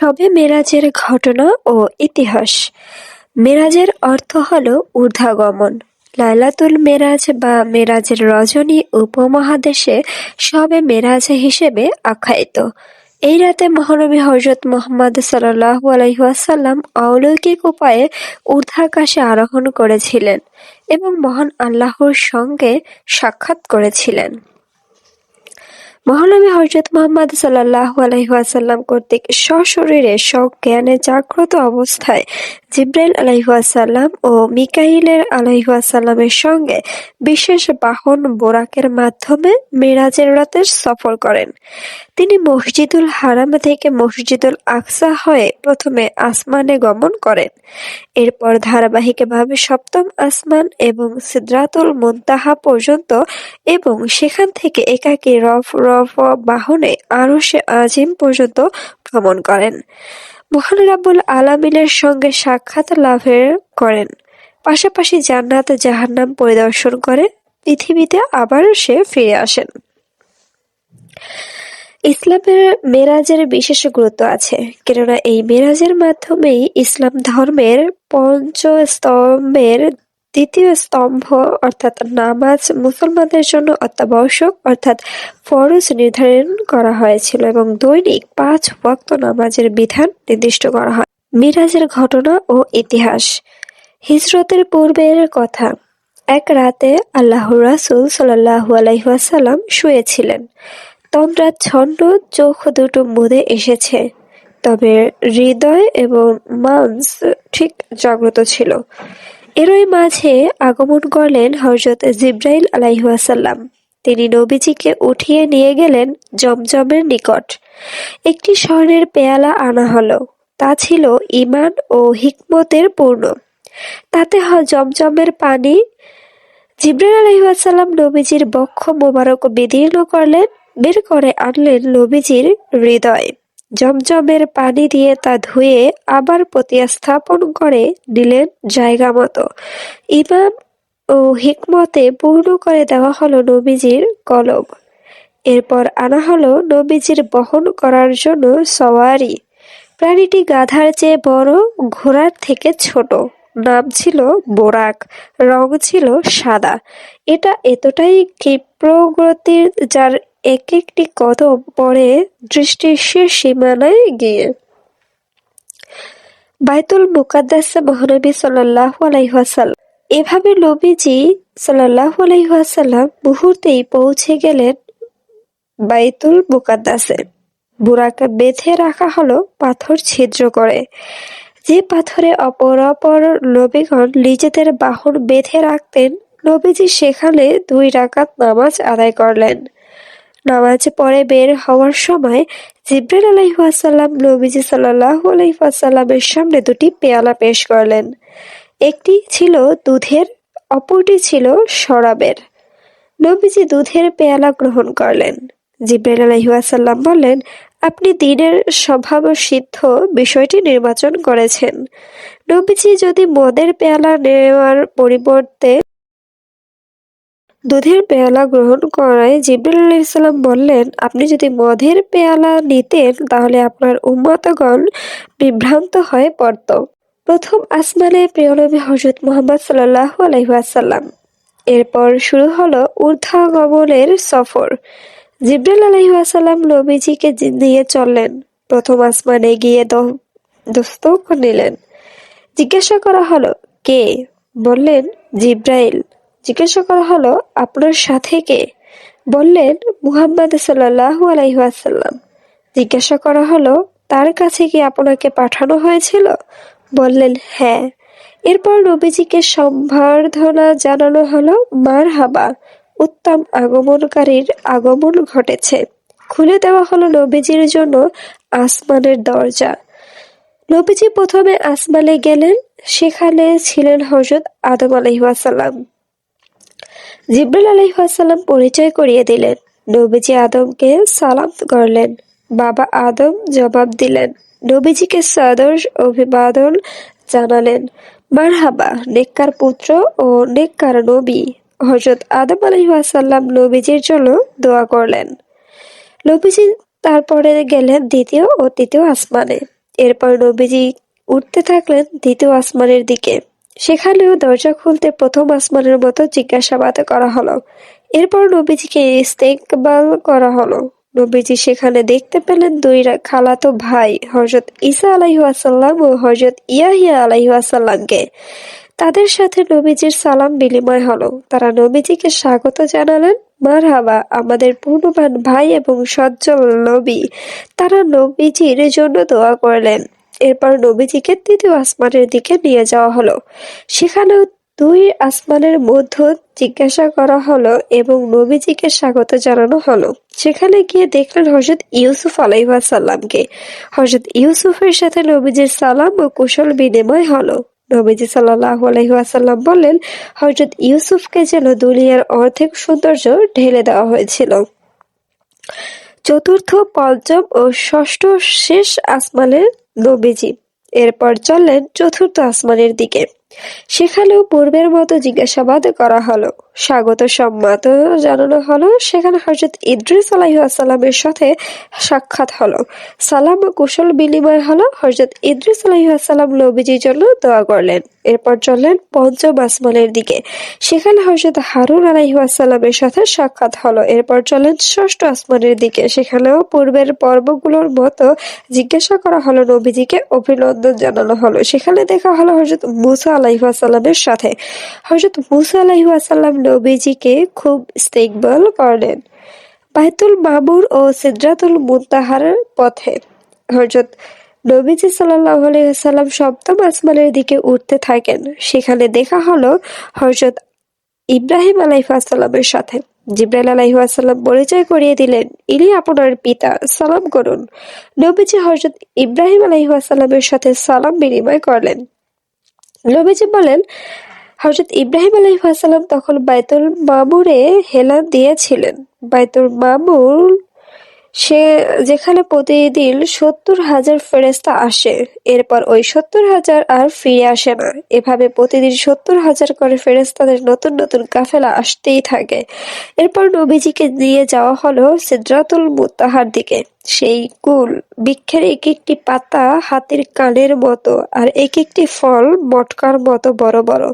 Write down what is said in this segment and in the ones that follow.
শবে মেরাজের ঘটনা ও ইতিহাস। মেরাজের অর্থ হল ঊর্ধ্বগমন। লাইলাতুল মেরাজ বা মেরাজের রজনী উপমহাদেশে শবে মেরাজ হিসেবে আখ্যায়িত। এই রাতে মহানবী হজরত মোহাম্মদ সাল্লাল্লাহু আলাইহি ওয়াসাল্লাম অলৌকিক উপায়ে ঊর্ধ্বাকাশে আরোহণ করেছিলেন এবং মহান আল্লাহর সঙ্গে সাক্ষাৎ করেছিলেন। মহানবী হজরত মোহাম্মদ সাল্লাল্লাহু আলাইহি ওয়াসাল্লাম কর্তৃক সশরীরে সজ্ঞানে জাগ্রত অবস্থায় জিব্রাইল আলাইহি ওয়াসাল্লাম ও মিকাইলের আলাইহি ওয়াসাল্লামের সঙ্গে বিশেষ বাহন বোরাকের মাধ্যমে মেরাজের রাতে সফর করেন। তিনি মসজিদুল হারাম থেকে মসজিদুল আকসা হয়ে প্রথমে আসমানে গমন করেন। এরপর ধারাবাহিকভাবে সপ্তম আসমান এবং সিদরাতুল মুনতাহা পর্যন্ত এবং সেখান থেকে একাকী রফ রফ বাহনে আরশে আজিম পর্যন্ত ভ্রমণ করেন। মহান রাব্বুল আলামিনের সঙ্গে সাক্ষাৎ লাভের করেন। পাশাপাশি জান্নাত জাহান্নাম পরিদর্শন করে পৃথিবীতে আবার সে ফিরে আসেন। ইসলামের মেরাজের বিশেষ গুরুত্ব আছে, কেননা এই মেরাজের মাধ্যমেই ইসলাম ধর্মের পঞ্চস্তম্ভের দ্বিতীয় স্তম্ভ, অর্থাৎ নামাজ মুসলমানদের জন্য অত্যাবশ্যক, অর্থাৎ ফরজ নির্ধারণ করা হয়েছিল এবং দৈনিক পাঁচ ওয়াক্ত নামাজের বিধান নির্দিষ্ট করা হয়। মিরাজের ঘটনা ও ইতিহাস। হিজরতের পূর্বের কথা। এক রাতে আল্লাহর রাসুল সাল্লাল্লাহু আলাইহি ওয়াসাল্লাম শুয়েছিলেন। তন্দ্রাচ্ছন্ন চোখ দুটো মুদে এসেছে। তবে হৃদয় এবং মাংস ঠিক জাগ্রত ছিল। এরই মাঝে আগমন করলেন হযরত জিব্রাইল আলাইহাসাল্লাম তিনি নবীজিকে উঠিয়ে নিয়ে গেলেন জমজমের নিকট। একটি স্বর্ণের পেয়ালা আনা হলো। তা ছিল ইমান ও হিকমতের পূর্ণ। তাতে জমজমের পানি। জিব্রাইল আলাইহাসাল্লাম নবীজির বক্ষ মোবারক বিদীর্ণ করলেন, বের করে আনলেন নবীজির হৃদয়। জমজমের পানি দিয়ে তা ধুয়ে আবার প্রতিস্থাপন করে নিলেন জায়গা মতো। ইমাম ও হিকমতে পূর্ণ করে দেওয়া হলো নবীজির কলম। এরপর আনা হলো নবীজির বহন করার জন্য সওয়ারি। প্রাণীটি গাধার চেয়ে বড়, ঘোড়ার থেকে ছোট। নাম ছিল বোরাক, রং ছিল সাদা। এটা এতটাই ক্ষিপ্রগতির, যার এক একটি কদম পড়ে দৃষ্টির শেষ সীমানায় গিয়ে। বাইতুল মুকাদ্দাসে মহানবী সাল্লাহ আলাইহাসাল্লাম এভাবে নবীজি সাল্লাহ আলাইহাসাল্লাম মুহূর্তেই পৌঁছে গেলেন বাইতুল মুকাদ্দাসে। বুড়াকে বেঁধে রাখা হলো পাথর ছিদ্র করে। যে পাথরে অপর অপর নবীগণ নিজেদের বাহন বেঁধে রাখতেন, নবীজি সেখানে দুই রাকাত নামাজ আদায় করলেন। নামাজ পড়ে বের হওয়ার সময় জিব্রাইল আলাইহাসাল্লাম নবীজি সাল্লাহ আলাইহাসাল্লামের সামনে দুটি পেয়ালা পেশ করলেন। একটি ছিল দুধের, অপরটি ছিল শরাবের। নবীজি দুধের পেয়ালা গ্রহণ করলেন। জিব্রাইল আলাইহাসাল্লাম বললেন, আপনি দিনের স্বভাব সিদ্ধ বিষয়টি নির্বাচন করেছেন। নবীজি যদি মদের পেয়ালা নেওয়ার পরিবর্তে দুধের পেয়ালা গ্রহণ করায় জিবরুল আলাইসাল্লাম বললেন, আপনি যদি মধের পেয়ালা নিতেন, তাহলে আপনার উম্মতগণ বিভ্রান্ত হয়ে পড়ত। প্রথম আসমানে প্রিয়নবী হজরত মোহাম্মদ সাল্লাহ আলহাসাল্লাম এরপর শুরু হলো ঊর্ধ্বগমনের সফর। জিব্রাল আলহিহাসাল্লাম নবীজিকে নিয়ে চললেন। প্রথম আসমানে গিয়ে দস্তক নিলেন। জিজ্ঞাসা করা হলো, কে? বললেন, জিব্রাইল। জিজ্ঞাসা করা হলো, আপনার সাথে কে? বললেন, মুহাম্মদ সাল্লাহু আলাইহাসাল্লাম জিজ্ঞাসা করা হলো, তার কাছে কি আপনাকে পাঠানো হয়েছিল? বললেন হ্যাঁ। এরপর নবীজিকে সম্বর্ধনা জানানো হলো মার হাবা উত্তম আগমনকারীর আগমন ঘটেছে। খুলে দেওয়া হলো নবীজির জন্য আসমানের দরজা। নবীজি প্রথমে আসমানে গেলেন, সেখানে ছিলেন হজরত আদম আলহিহাসাল্লাম জিব্রাইল আলহিহাসাল্লাম পরিচয় করিয়ে দিলেন। নবীজি আদমকে সালাম করলেন। বাবা আদম জবাব দিলেন, নবীজিকে সদর অভিবাদন জানালেন। মারহাবা, নেককার পুত্র ও নেককার নবী। হজরত আদম আলহিহাসাল্লাম নবীজির জন্য দোয়া করলেন। নবীজি তারপরে গেলেন দ্বিতীয় ও তৃতীয় আসমানে। এরপর নবীজি উঠতে থাকলেন দ্বিতীয় আসমানের দিকে। সেখানেও দরজা খুলতে প্রথম আসমানের মতো জিজ্ঞাসাবাদ করা হলো। এরপর নবীজিকে ইস্তেকবাল করা হলো। নবীজি সেখানে দেখতে পেলেন দুই খালাতো ভাই হজরত ঈসা আলাইহাসাল্লাম ও হজরত ইয়াহিয়া আলাইহাসাল্লামকে তাদের সাথে নবীজির সালাম বিনিময় হলো। তারা নবীজিকে স্বাগত জানালেন মার হাবা আমাদের পূর্ণবান ভাই এবং সজ্জল নবী। তারা নবীজির জন্য দোয়া করলেন। এরপর নবীজিকে তৃতীয় আসমানের দিকে নিয়ে যাওয়া হলো। সেখানেও দুই আসমানের মধ্য জিজ্ঞাসা করা হলো এবং নবীজিকে স্বাগত জানানো হলো। সেখানে গিয়ে দেখলেন হজরত ইউসুফ আলাইহাসাল্লামকে হজরত ইউসুফের সাথে নবীজির সালাম ও কুশল বিনিময় হলো। নবীজি সাল্লাহ আলহিহাসাল্লাম বললেন হজরত ইউসুফকে যেন দুনিয়ার অর্ধেক সৌন্দর্য ঢেলে দেওয়া হয়েছিল। চতুর্থ, পঞ্চম ও ষষ্ঠ শেষ আসমানের নবীজি। এরপর চললেন চতুর্থ আসমানের দিকে। সেখানেও পূর্বের মতো জিজ্ঞাসাবাদ করা হলো। স্বাগত সম্মত জানানো হলো। সেখানে হজরত ইদ্রিস আলাইহাসাল্লামের সাথে সাক্ষাৎ হলো। সালাম কুশল বিনিময় হলো। হজরত ইদ্রিস আলাইহাসাল্লাম নবীজির জন্য দোয়া করলেন। এরপর চললেন পঞ্চম আসমানের দিকে। সেখানে হজরত হারুন আলাইহাসাল্লামের সাথে সাক্ষাৎ হলো। এরপর চলেন ষষ্ঠ আসমানের দিকে। সেখানেও পূর্বের পর্বগুলোর মতো জিজ্ঞাসা করা হলো নবীজিকে, অভিনন্দন জানানো হলো। সেখানে দেখা হলো হজরত মুসা আলাইহাসাল্লামের সাথে। হজরত মুসা আলাইহাসাল্লাম নবীজিকে খুব ইস্তেকবাল করলেন বাইতুল মামুর ও সিদ্রাতুল মুনতাহার পথে। হজরত নবীজি সাল্লাহ আলাইসাল্লাম সপ্তম আসমানের দিকে উঠতে থাকেন। সেখানে দেখা হলো হজরত ইব্রাহিম আলাইহাসাল্লামের সাথে। জিব্রাইল আলাইহাসাল্লাম পরিচয় করিয়ে দিলেন, ইনি আপনার পিতা, সালাম করুন। নবীজি হজরত ইব্রাহিম আলাইহাসাল্লামের সাথে সালাম বিনিময় করলেন। নবীজি বলেন হজরত ইব্রাহিম আলহিহাসাল্লাম তখন বাইতুল মামুরে হেলান দিয়েছিলেন। বাইতুল মামুর সে যেখানে প্রতিদিন সত্তর হাজার ফেরেস্তা আসে, এরপর ওই সত্তর হাজার আর ফিরে আসে না। এভাবে প্রতিদিন সত্তর হাজার করে ফেরেস্তাদের নতুন নতুন কাফেলা আসতেই থাকে। এরপর নবীজিকে নিয়ে যাওয়া হলো সিদ্রাতুল মুতাহার দিকে। সেই কুল বৃক্ষের এক একটি পাতা হাতির কানের মতো, আর এক একটি ফল মটকার মতো বড় বড়।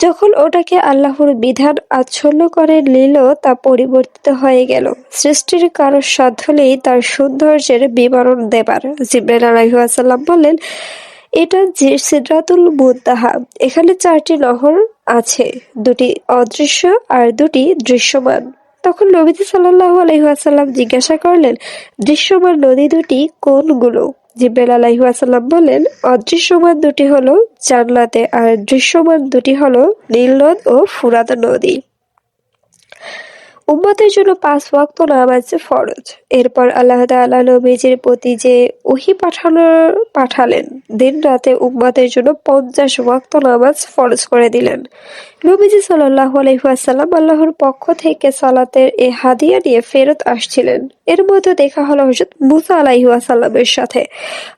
যখন ওটাকে আল্লাহর বিধান আচ্ছন্ন করে নিল, তা পরিবর্তিত হয়ে গেল। সৃষ্টির কারও সাধ্য নেই তার সৌন্দর্যের বিবরণ দেবার। জিব্রাইল আলাইহাসাল্লাম বললেন, এটা যে সিদ্রাতুল মুনতাহা। এখানে চারটি নহর আছে, দুটি অদৃশ্য আর দুটি দৃশ্যমান। তখন নবীজি সাল্লাল্লাহু আলাইহি ওয়াসাল্লাম জিজ্ঞাসা করলেন, দৃশ্যমান নদী দুটি কোনগুলো? জিব্রাইল আলাহি বলেন অদৃশ্যমান দুটি হলো জান্নাতে আর দৃশ্যমান দুটি হলো নীল নদ ও ফুরাত নদী। উম্মতের জন্য পাঁচ ওয়াক্ত নামাজ ফরজ। এরপর আল্লাহ তাআলা নবীজির প্রতি যে ওহি পাঠানোর পাঠালেন দিন রাতে উম্মতের জন্য পঞ্চাশ ওয়াক্ত নামাজ ফরজ করে দিলেন। নবীজি সাল্লাল্লাহু আলাইহি ওয়াসাল্লাম আল্লাহর পক্ষ থেকে সালাতের এ হাদিয়া নিয়ে ফেরত আসছিলেন। এর মধ্যে দেখা হলো হজরত মুসা আলাইহি ওয়াসাল্লামের সাথে।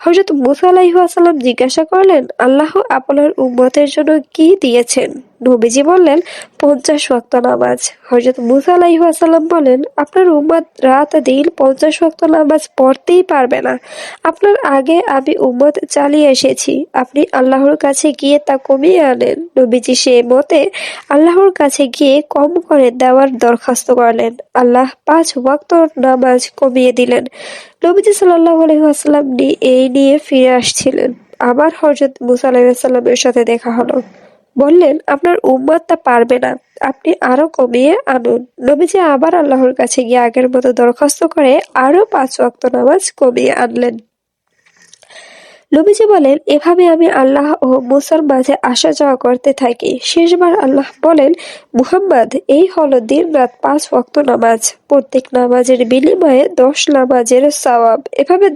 হজরত মুসা আলাইহি ওয়াসাল্লাম জিজ্ঞাসা করলেন, আল্লাহ আপনার উম্মতের জন্য কি দিয়েছেন? নবীজি বললেন, পঞ্চাশ ওয়াক্ত নামাজ। হজরত মুসা আলাইহি ওয়াসাল্লাম বলেন, আপনার উম্মত রাত দিন পঞ্চাশ ওয়াক্ত নামাজ পড়তেই পারবে না। আপনার আগে আমি উম্মত চালিয়ে এসেছি। আপনি আল্লাহর কাছে গিয়ে তা কমিয়ে আনেন। নবীজি সে মতে আল্লাহর কাছে গিয়ে কম করে দেওয়ার দরখাস্ত করলেন। আল্লাহ পাঁচ ওয়াক্ত নামাজ কমিয়ে দিলেন। নবীজি সাল্লাহ আলহিহাসাল্লাম এই নিয়ে ফিরে আসছিলেন। আবার হজরত মুসা আলাইসাল্লামের সাথে দেখা হলো। বললেন, আপনার উম্মত তা পারবে না। আপনি আরও কমিয়ে আনুন। নবীজি আবার আল্লাহর কাছে গিয়ে আগের মতো দরখাস্ত করে আরও পাঁচ ওয়াক্ত নামাজ কমিয়ে আনলেন। নবীজি বলেন, এভাবে আমি আল্লাহ ও মুসার মাঝে আসা যাওয়া করতে থাকি। শেষবার আল্লাহ বলেন, মুহাম্মদ, এই হলো দিন রাত পাঁচ ওয়াক্ত নামাজ। প্রত্যেক নামাজের বিনিময়ে দশ নামাজের সওয়াব। এভাবে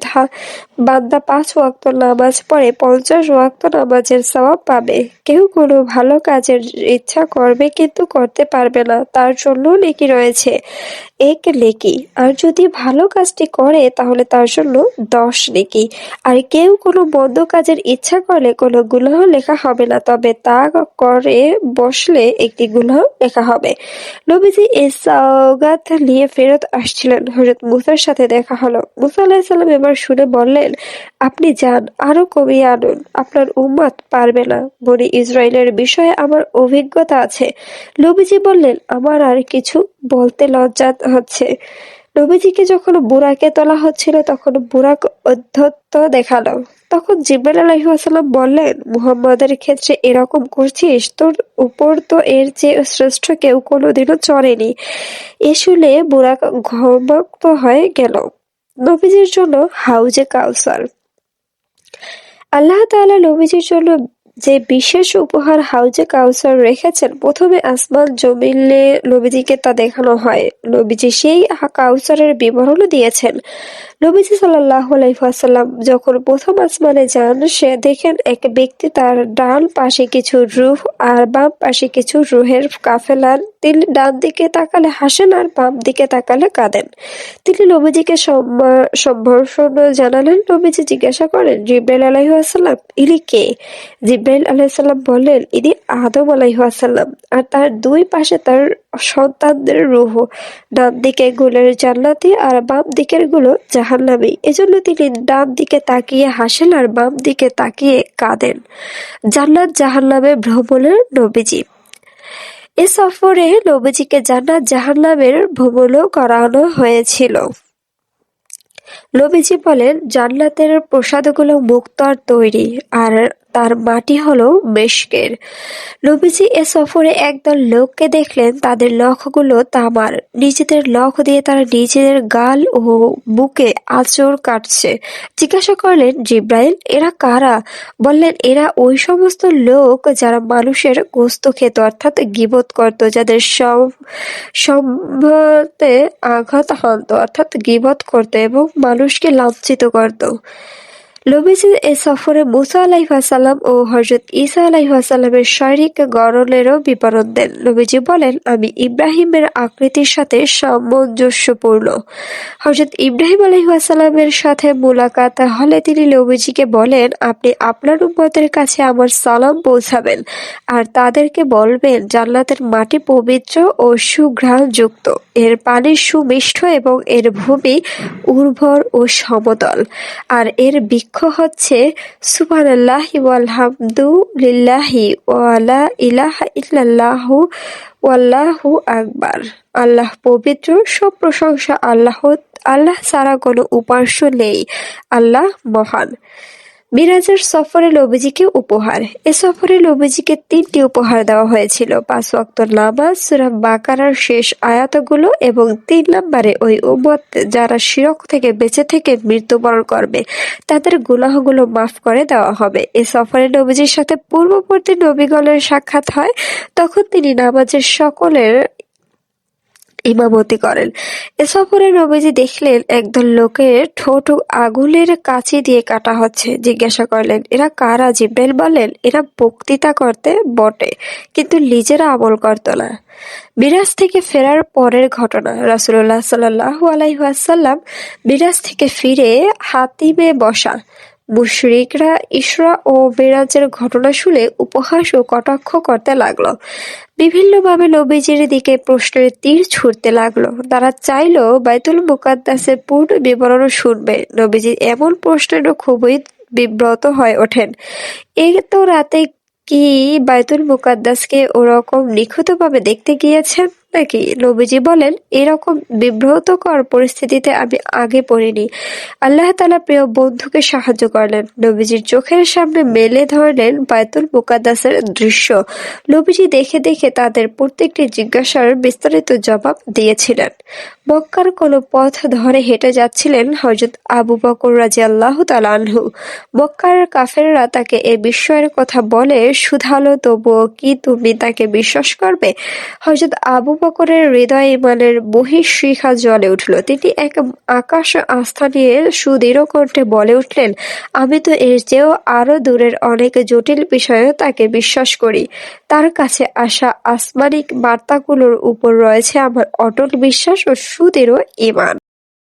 বান্দা পাঁচ ওয়াক্ত নামাজ পড়ে পঞ্চাশ ওয়াক্ত নামাজের সওয়াব পাবে। কেউ কোনো ভালো কাজের ইচ্ছা করবে কিন্তু করতে পারবে না। তার জন্য নেকি রয়েছে। এক নেকি আর যদি ভালো কাজটি করে, তাহলে তার জন্য দশ নেকি আর কেউ কোনো মন্দ কাজের ইচ্ছা করলে কোনো গুনাহ লেখা হবে না, তবে তা করে বসলে একটি গুনাহ লেখা হবে। নবীজি এই সওগাত নিয়ে ফেরত আসছিলেন। হযরত মুসার সাথে দেখা হলো। মুসা আলাহিসাল্লাম এবার শুনে বললেন, আপনি যান, আরও কমিয়ে আনুন। আপনার উম্মত পারবে না। বনি ইসরায়েলের বিষয়ে আমার অভিজ্ঞতা আছে। নবীজি বললেন, আমার আর কিছু বলতে লজ্জা হচ্ছে। নবীজিকে যখন বুরাকে তোলা হচ্ছিল, তখন বুরাক অধ্যত্ত দেখাল। তখন জিব্রাইল আলাইহাল্লাম বললেন, মুহাম্মদের ক্ষেত্রে এরকম করছিস? তোর উপর তো এর চেয়ে শ্রেষ্ঠ কেউ কোনোদিনও চড়েনি। এ শুনে বুরাক ঘর্মাক্ত হয়ে গেল। নবীজির জন্য হাউজে কাউসার। আল্লাহ তাআলা নবীজির জন্য যে বিশেষ উপহার হাউজে কাউসার রেখেছেন, প্রথমে আসমান জমিলে নবীজিকে তা দেখানো হয়। নবীজি সেই কাউসারের বিবরণও দিয়েছেন। নবীজি সাল্লাহ আলাইসাল্লাম যখন প্রথম আসমানে যান, সে দেখেন এক ব্যক্তি তার ডান পাশে কিছু রুহ আর বাম পাশে কিছু রুহের কাফেলার। তিনি ডান দিকে তাকালে হাসেন আর বাম দিকে তাকালে কাঁদেন। তিনি নবীজিকে সম্ভাষণ জানালেন। নবীজি জিজ্ঞাসা করেন, জিব্রাইল আলাইহাসাল্লাম ইনি কে? জিব্রাইল আলাইসাল্লাম বললেন, ইনি আদম আলাইহাসাল্লাম আর তার দুই পাশে তার সন্তানদের রুহ। ডান দিকে গুলের জান্নাতি আর বাম দিকেরগুলো জাহান্নামি। এজন্য তিনি ডান দিকে তাকিয়ে হাসেন আর বাম দিকে তাকিয়ে কাঁদেন। জান্নাত জাহান্নামে ভ্রমণের নবীজি। এ সফরে নবীজিকে জান্নাত জাহান্নামের ভ্রমণও করানো হয়েছিল। নবীজি বলেন, জান্নাতের প্রসাদগুলো মুক্ত আর তৈরি, আর তার মাটি হলো মেশকের। নবীজি এ সফরে একদল লোককে দেখলেন, তাদের লক্ষগুলো তামার। নিজেদের লক্ষ দিয়ে তারা নিজেদের গাল ও বুকে আচর কাটছে। জিজ্ঞাসা করলেন, জিব্রাইল, এরা কারা? বললেন, এরা ওই সমস্ত লোক যারা মানুষের গোস্ত খেত, অর্থাৎ গিবত করত, যাদের সম্ভতে আঘাত হানত, অর্থাৎ গিবত করত এবং মানুষকে লাঞ্ছিত করত। নবীজির এ সফরে মুসা আলাইহাসাল্লাম ও হজরত ঈসা আলাইহাসাল্লামের শারীরিক গড়নেরও বিবরণ দেন। নবীজি বলেন, আমি ইব্রাহিমের আকৃতির সাথে সামঞ্জস্যপূর্ণ। হজরত ইব্রাহিম আলাইহাসাল্লামের সাথে মুলাকাত হলে তিনি নবীজিকে বলেন, আপনি আপনার উম্মতের কাছে আমার সালাম পৌঁছাবেন আর তাদেরকে বলবেন, জান্নাতের মাটি পবিত্র ও সুঘ্রাণযুক্ত। এর পানি সুমিষ্ট এবং এর ভূমি উর্বর ও সমতল। আর এর বৃক্ষ বৃক্ষ হচ্ছে, সুবহানাল্লাহি ওয়ালহামদু লিল্লাহি ওয়ালা ইলাহা ইল্লাল্লাহু ওয়াল্লাহু আকবার। আল্লাহ পবিত্র, সব প্রশংসা আল্লাহ আল্লাহ ছাড়া কোনো উপাস্য নেই। আল্লাহ মহান। মিরাজের সফরে নবীজিকে উপহার। এ সফরে নবীজিকে তিনটি উপহার দেওয়া হয়েছিল। পাঁচ ওয়াক্ত নামাজ, সুরা বাকারার শেষ আয়াতগুলো এবং তিন নম্বরে ওই উম্মত যারা শিরক থেকে বেঁচে থেকে মৃত্যুবরণ করবে, তাদের গুনাহগুলো মাফ করে দেওয়া হবে। এ সফরে নবীজির সাথে পূর্ববর্তী নবীগণের সাক্ষাৎ হয়। তখন তিনি নামাজের সকলের ইমামতি করেন। এ সফরে নবীজি দেখলেন একদল লোকের ঠোঁট আগুনের কাছে দিয়ে কাটা হচ্ছে। জিজ্ঞাসা করলেন, এরা কারা জিব্রাইল বলেন? এরা বক্তৃতা করতে বটে, কিন্তু নিজেরা আমল করত না। বিরাজ থেকে ফেরার পরের ঘটনা রাসুল্লাহ সাল্লাহ আলাইহাসাল্লাম বিরাজ থেকে ফিরে হাতিমে বসা। মুশরিকরা ইসরা ও মেরাজের ঘটনা শুনে উপহাস ও কটাক্ষ করতে লাগল। বিভিন্নভাবে নবীজির দিকে প্রশ্নের তীর ছুটতে লাগল। তারা চাইল বাইতুল মুকাদ্দাসের পূর্ণ বিবরণ শুনবে। নবীজি এমন প্রশ্নের খুবই বিব্রত হয়ে ওঠেন। এ তো রাতে কি বাইতুল মুকাদ্দাসকে ওরকম নিখুঁতভাবে দেখতে গিয়েছেন? নাকি? নবীজি বলেন, এরকম বিব্রতকর পরিস্থিতিতে আমি আগে পড়িনি। আল্লাহ তালা প্রিয় বন্ধুকে সাহায্য করলেন। নবীজির চোখের সামনে মেলে ধরলেন বায়তুল মুকাদ্দাসের দৃশ্য। নবীজি দেখে দেখে তাদের প্রত্যেকটি জিজ্ঞাসার বিস্তারিত জবাব দিয়েছিলেন। মক্কার কোনো পথ ধরে হেঁটে যাচ্ছিলেন হজরত আবু বকর রাজি আল্লাহ তালানহু মক্কার কাফেররা তাকে এ বিস্ময়ের কথা বলে শুধালো তবুও কি তুমি তাকে বিশ্বাস করবে? হজরত আবু বকরের হৃদয় ইমানের বহিঃশিখা জলে উঠল। তিনি এক আকাশ আস্থা নিয়ে সুদৃঢ় কণ্ঠে বলে উঠলেন, আমি তো এর চেয়েও আরও দূরের অনেক জটিল বিষয়ে তাকে বিশ্বাস করি। তার কাছে আসা আসমানিক বার্তাগুলোর উপর রয়েছে আমার অটল বিশ্বাস ও সুদৃঢ় ইমান।